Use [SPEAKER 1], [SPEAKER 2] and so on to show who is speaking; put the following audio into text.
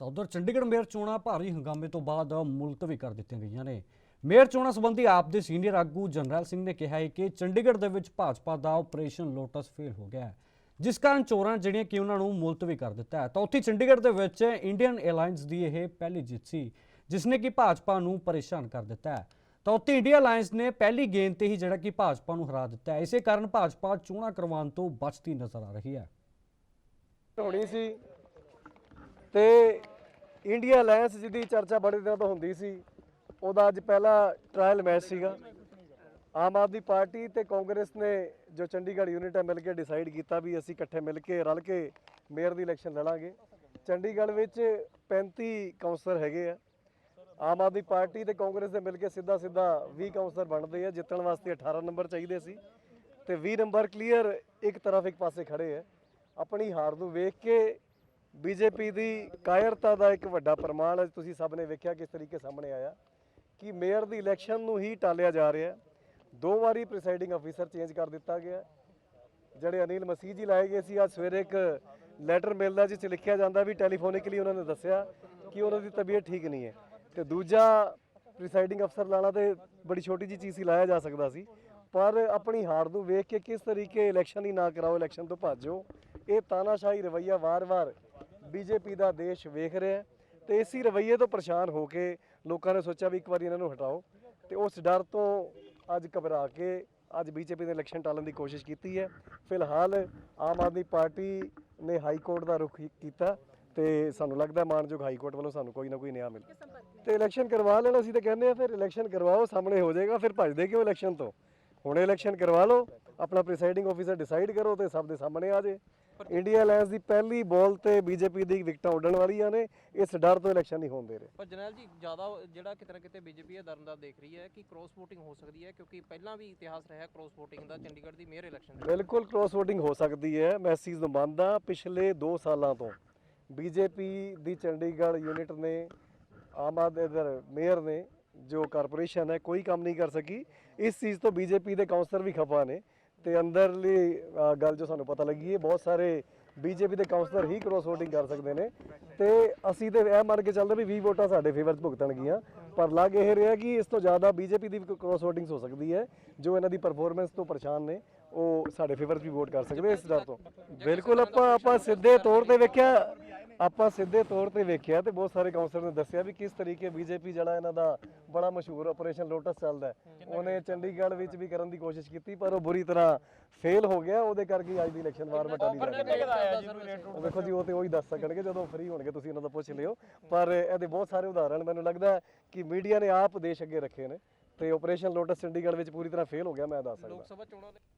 [SPEAKER 1] ਤਾਂ ਉਧਰ ਚੰਡੀਗੜ੍ਹ ਮੇਅਰ ਚੋਣਾਂ ਭਾਰੀ ਹੰਗਾਮੇ ਤੋਂ ਬਾਅਦ ਮੁਲਤਵੀ ਕਰ ਦਿੱਤੀਆਂ ਗਈਆਂ ਨੇ। ਮੇਅਰ ਚੋਣਾਂ ਸੰਬੰਧੀ ਆਪ ਦੇ ਸੀਨੀਅਰ ਆਗੂ ਜਨਰਲ ਸਿੰਘ ਨੇ ਕਿਹਾ ਹੈ ਕਿ ਚੰਡੀਗੜ੍ਹ ਦੇ ਵਿੱਚ ਭਾਜਪਾ ਦਾ ਆਪਰੇਸ਼ਨ ਲੋਟਸ ਫੇਲ ਹੋ ਗਿਆ ਹੈ, ਜਿਸ ਕਾਰਨ ਚੋਰਾਂ ਜਿਹੜੀਆਂ ਕਿ ਉਹਨਾਂ ਨੂੰ ਮੁਲਤਵੀ ਕਰ ਦਿੱਤਾ ਹੈ। ਤਾਂ ਉੱਥੇ ਚੰਡੀਗੜ੍ਹ ਦੇ ਵਿੱਚ ਇੰਡੀਅਨ 에ਅਰਲਾਈਨਸ ਦੀ ਇਹ ਪਹਿਲੀ ਜਿੱਤ ਸੀ, ਜਿਸ ਨੇ ਕਿ ਭਾਜਪਾ ਨੂੰ ਪਰੇਸ਼ਾਨ ਕਰ ਦਿੱਤਾ ਹੈ। ਤਾਂ ਉੱਥੇ ਇੰਡੀਆ ਅਲਾਈਅੰਸ ਨੇ ਪਹਿਲੀ ਗੇਂਦ ਤੇ ਹੀ ਜਿਹੜਾ ਕਿ ਭਾਜਪਾ ਨੂੰ ਹਰਾ ਦਿੱਤਾ ਹੈ। ਇਸੇ ਕਾਰਨ ਭਾਜਪਾ ਚੋਣਾਂ ਕਰਵਾਉਣ ਤੋਂ ਬਚਦੀ ਨਜ਼ਰ ਆ ਰਹੀ ਹੈ।
[SPEAKER 2] ਹੋਣੀ ਸੀ ਤੇ ਇੰਡੀਆ ਅਲਾਈਅੰਸ ਜਿਹਦੀ ਚਰਚਾ ਬੜੇ ਦਿਨਾਂ ਤੋਂ ਹੁੰਦੀ ਸੀ, ਉਹਦਾ ਅੱਜ ਪਹਿਲਾ ਟ੍ਰਾਇਲ ਮੈਚ ਸੀਗਾ। ਆਮ ਆਦਮੀ ਪਾਰਟੀ ਤੇ ਕਾਂਗਰਸ ਨੇ ਜੋ ਚੰਡੀਗੜ੍ਹ ਯੂਨਿਟ ਹੈ, ਮਿਲ ਕੇ ਡਿਸਾਈਡ ਕੀਤਾ ਵੀ ਅਸੀਂ ਇਕੱਠੇ ਮਿਲ ਕੇ ਰਲ ਕੇ ਮੇਅਰ ਦੀ ਇਲੈਕਸ਼ਨ ਲੜਾਂਗੇ। ਚੰਡੀਗੜ੍ਹ ਵਿੱਚ 35 ਕਾਉਂਸਲਰ ਹੈਗੇ ਆ। ਆਮ ਆਦਮੀ ਪਾਰਟੀ ਤੇ ਕਾਂਗਰਸ ਦੇ ਮਿਲ ਕੇ ਸਿੱਧਾ ਸਿੱਧਾ 20 ਕਾਉਂਸਲਰ ਬਣਦੇ ਆ, ਜਿੱਤਣ ਵਾਸਤੇ 18 ਨੰਬਰ ਚਾਹੀਦੇ ਸੀ। ਤੇ 20 ਨੰਬਰ ਕਲੀਅਰ ਇੱਕ ਤਰਫ ਇੱਕ ਪਾਸੇ ਖੜੇ ਆ। ਆਪਣੀ ਹਾਰ ਨੂੰ ਵੇਖ ਕੇ ਬੀਜੇਪੀ ਦੀ ਕਾਇਰਤਾ ਦਾ ਇੱਕ ਵੱਡਾ ਪ੍ਰਮਾਣ ਅੱਜ ਤੁਸੀਂ ਸਭ ਨੇ ਵੇਖਿਆ ਕਿਸ ਤਰੀਕੇ ਸਾਹਮਣੇ ਆਇਆ ਕਿ ਮੇਅਰ ਦੀ ਇਲੈਕਸ਼ਨ ਨੂੰ ਹੀ ਟਾਲਿਆ ਜਾ ਰਿਹਾ ਹੈ। ਦੋ ਵਾਰੀ ਪ੍ਰੀਸਾਈਡਿੰਗ ਅਫੀਸਰ ਚੇਂਜ ਕਰ ਦਿੱਤਾ ਗਿਆ ਜਿਹੜੇ ਅਨਿਲ ਮਸੀਹ ਜੀ ਲਾਏ ਗਏ ਸੀ, ਅੱਜ ਸਵੇਰੇ ਇੱਕ ਲੈਟਰ ਮਿਲਦਾ ਜਿਸ 'ਚ ਲਿਖਿਆ ਜਾਂਦਾ ਵੀ ਟੈਲੀਫੋਨਿਕਲੀ ਉਹਨਾਂ ਨੇ ਦੱਸਿਆ ਕਿ ਉਹਨਾਂ ਦੀ ਤਬੀਅਤ ਠੀਕ ਨਹੀਂ ਹੈ। ਤੇ ਦੂਜਾ ਪ੍ਰੀਸਾਈਡਿੰਗ ਅਫਸਰ ਲਾਣਾ ਤੇ ਬੜੀ ਛੋਟੀ ਜੀ ਚੀਜ਼ ਸੀ, ਲਾਇਆ ਜਾ ਸਕਦਾ ਸੀ। ਪਰ ਆਪਣੀ ਹਾਰ ਨੂੰ ਵੇਖ ਕੇ ਕਿਸ ਤਰੀਕੇ ਇਲੈਕਸ਼ਨ ਹੀ ਨਾ ਕਰਾਓ ਇਲੈਕਸ਼ਨ ਤੋਂ ਭੱਜੋ ਇਹ ਤਾਨਾਸ਼ਾਹੀ ਰਵਈਆ ਵਾਰ-ਵਾਰ ਬੀਜੇਪੀ ਦਾ ਦੇਸ਼ ਵੇਖ ਰਿਹਾ ਹੈ ਤੇ ਇਸੇ ਰਵਈਏ ਤੋਂ ਪਰੇਸ਼ਾਨ ਹੋ ਕੇ ਲੋਕਾਂ ਨੇ ਸੋਚਿਆ ਵੀ ਇੱਕ ਵਾਰੀ ਇਹਨਾਂ ਨੂੰ ਹਟਾਓ ਤੇ ਉਸ ਡਰ ਤੋਂ ਅੱਜ ਘਬਰਾ ਕੇ ਅੱਜ ਬੀਜੇਪੀ ਨੇ ਇਲੈਕਸ਼ਨ ਟਾਲਣ ਦੀ ਕੋਸ਼ਿਸ਼ ਕੀਤੀ ਹੈ। ਫਿਲਹਾਲ ਆਮ ਆਦਮੀ ਪਾਰਟੀ ਨੇ ਹਾਈ ਕੋਰਟ ਦਾ ਰੁਖ ਕੀਤਾ ਤੇ ਸਾਨੂੰ ਲੱਗਦਾ ਹੈ ਮਾਨਯੋਗ ਹਾਈ ਕੋਰਟ ਵੱਲੋਂ ਸਾਨੂੰ ਕੋਈ ਨਾ ਕੋਈ ਨਿਆਂ ਮਿਲ ਤੇ ਇਲੈਕਸ਼ਨ ਕਰਵਾ ਲੈਣਾ ਅਸੀਂ ਤਾਂ ਕਹਿੰਦੇ ਆ ਫਿਰ ਇਲੈਕਸ਼ਨ ਕਰਵਾਓ, ਸਾਹਮਣੇ ਹੋ ਜਾਏਗਾ, ਫਿਰ ਭੱਜਦੇ ਕਿਉਂ ਇਲੈਕਸ਼ਨ ਤੋਂ? ਹੁਣ ਇਲੈਕਸ਼ਨ ਕਰਵਾ ਲਓ, ਆਪਣਾ ਪ੍ਰੀਸਾਈਡਿੰਗ ਆਫੀਸਰ ਡਿਸਾਈਡ ਕਰੋ ਤੇ ਸਭ ਦੇ ਸਾਹਮਣੇ ਆ ਜੇ ਇੰਡੀਆ ਅਲਾਈਅੰਸ ਦੀ ਪਹਿਲੀ ਬਾਲ ਤੇ ਬੀਜੇਪੀ ਦੀ ਵਿਕਟਾਂ ਉੱਡਣ ਵਾਲੀਆਂ ਨੇ ਇਸ ਡਰ ਤੋਂ ਇਲੈਕਸ਼ਨ ਨਹੀਂ ਹੋਣ ਦੇ ਰਹੇ।
[SPEAKER 3] ਪਰ ਜਨਰਲ ਜੀ ਜ਼ਿਆਦਾ ਜਿਹੜਾ ਕਿਤੇ ਨਾ ਕਿਤੇ ਬੀਜੇਪੀ ਇਹ ਦਰਨਦਾਰ ਦੇਖ ਰਹੀ ਹੈ ਕਿ ਕ੍ਰੋਸ VOTING ਹੋ ਸਕਦੀ ਹੈ ਕਿਉਂਕਿ ਪਹਿਲਾਂ ਵੀ ਇਤਿਹਾਸ ਰਿਹਾ ਕ੍ਰੋਸ VOTING ਦਾ ਚੰਡੀਗੜ੍ਹ ਦੀ ਮੇਅਰ ਇਲੈਕਸ਼ਨ ਦੇ
[SPEAKER 2] ਬਿਲਕੁਲ ਕ੍ਰੋਸ VOTING ਹੋ ਸਕਦੀ ਹੈ ਮੈਂ ਇਸ ਚੀਜ਼ ਨੂੰ ਮੰਨਦਾ ਪਿਛਲੇ 2 ਸਾਲਾਂ ਤੋਂ ਬੀਜੇਪੀ ਦੀ ਚੰਡੀਗੜ੍ਹ ਯੂਨਿਟ ਨੇ ਆਮ ਆਦਮੀ ਇਧਰ ਮੇਅਰ ਨੇ ਜੋ ਕਾਰਪੋਰੇਸ਼ਨ ਹੈ ਕੋਈ ਕੰਮ ਨਹੀਂ ਕਰ ਸਕੀ। ਇਸ ਚੀਜ਼ ਤੋਂ ਬੀਜੇਪੀ ਦੇ ਕਾਉਂਸਲਰ ਵੀ ਖਪਾ ਨੇ। ਤੇ ਅੰਦਰਲੀ ਅ, ਗੱਲ ਜੋ ਸਾਨੂੰ ਪਤਾ ਲੱਗੀ ਹੈ ਬਹੁਤ ਸਾਰੇ ਬੀਜੇਪੀ ਦੇ ਕਾਉਂਸਲਰ ਹੀ ਕ੍ਰੋਸ ਵੋਟਿੰਗ ਕਰ ਸਕਦੇ ਨੇ। ਤੇ ਅਸੀਂ ਤੇ ਇਹ ਮੰਨ ਕੇ ਚੱਲਦੇ ਵੀ 20 ਵੋਟਾਂ ਸਾਡੇ ਫੇਵਰ 'ਚ ਭੁਗਤਣਗੀਆਂ ਪਰ ਲੱਗ ਇਹ ਰਿਹਾ ਕਿ ਇਸ ਤੋਂ ਜ਼ਿਆਦਾ ਬੀਜੇਪੀ ਦੀ ਕ੍ਰੋਸ VOTING ਹੋ ਸਕਦੀ ਹੈ। ਜੋ ਇਹਨਾਂ ਦੀ ਪਰਫਾਰਮੈਂਸ ਤੋਂ ਪਰੇਸ਼ਾਨ ਨੇ ਉਹ ਸਾਡੇ ਫੇਵਰ 'ਚ ਵੀ ਵੋਟ ਕਰ ਸਕਦੇ ਇਸ ਡਰ ਤੋਂ। ਬਿਲਕੁਲ ਆਪਾਂ ਆਪਾਂ ਸਿੱਧੇ ਤੌਰ ਤੇ ਵੇਖਿਆ ਆਪਾਂ ਸਿੱਧੇ ਤੌਰ ਤੇ ਵੇਖਿਆ ਤੇ ਬਹੁਤ ਸਾਰੇ ਕਾਉਂਸਲਰ ਨੇ ਦੱਸਿਆ ਵੀ ਕਿਸ ਤਰੀਕੇ ਬੀਜੇਪੀ ਜਿਹੜਾ ਇਹਨਾਂ ਦਾ ਬੜਾ ਮਸ਼ਹੂਰ ਆਪਰੇਸ਼ਨ ਲੋਟਸ ਚੱਲਦਾ ਹੈ। ਉਹਨੇ ਚੰਡੀਗੜ੍ਹ ਵਿੱਚ ਵੀ ਕਰਨ ਦੀ ਕੋਸ਼ਿਸ਼ ਕੀਤੀ ਪਰ ਉਹ ਬੁਰੀ ਤਰ੍ਹਾਂ ਫੇਲ ਹੋ ਗਿਆ ਉਹਦੇ ਕਰਕੇ ਅੱਜ ਦੀ ਇਲੈਕਸ਼ਨ ਵਾਰ ਮਟਾਲੀ ਉਹ ਵੇਖੋ ਜੀ ਉਹ ਤੇ ਉਹੀ ਦੱਸ ਸਕਣਗੇ ਜਦੋਂ ਫ੍ਰੀ ਹੋਣਗੇ ਤੁਸੀਂ ਉਹਨਾਂ ਤੋਂ ਪੁੱਛ ਲਿਓ। ਪਰ ਇਹਦੇ ਬਹੁਤ ਸਾਰੇ ਉਦਾਹਰਣ ਮੈਨੂੰ ਲੱਗਦਾ ਹੈ ਕਿ ਮੀਡੀਆ ਨੇ ਆਪ ਦੇਸ਼ ਅੱਗੇ ਰੱਖੇ ਨੇ ਤੇ ਆਪਰੇਸ਼ਨ ਲੋਟਸ ਚੰਡੀਗੜ੍ਹ ਵਿੱਚ ਪੂਰੀ ਤਰ੍ਹਾਂ ਫੇਲ ਹੋ ਗਿਆ ਮੈਂ ਦੱਸ ਸਕਦਾ।
[SPEAKER 3] ਲੋਕ ਸਭਾ ਚੋਣਾਂ ਦੇ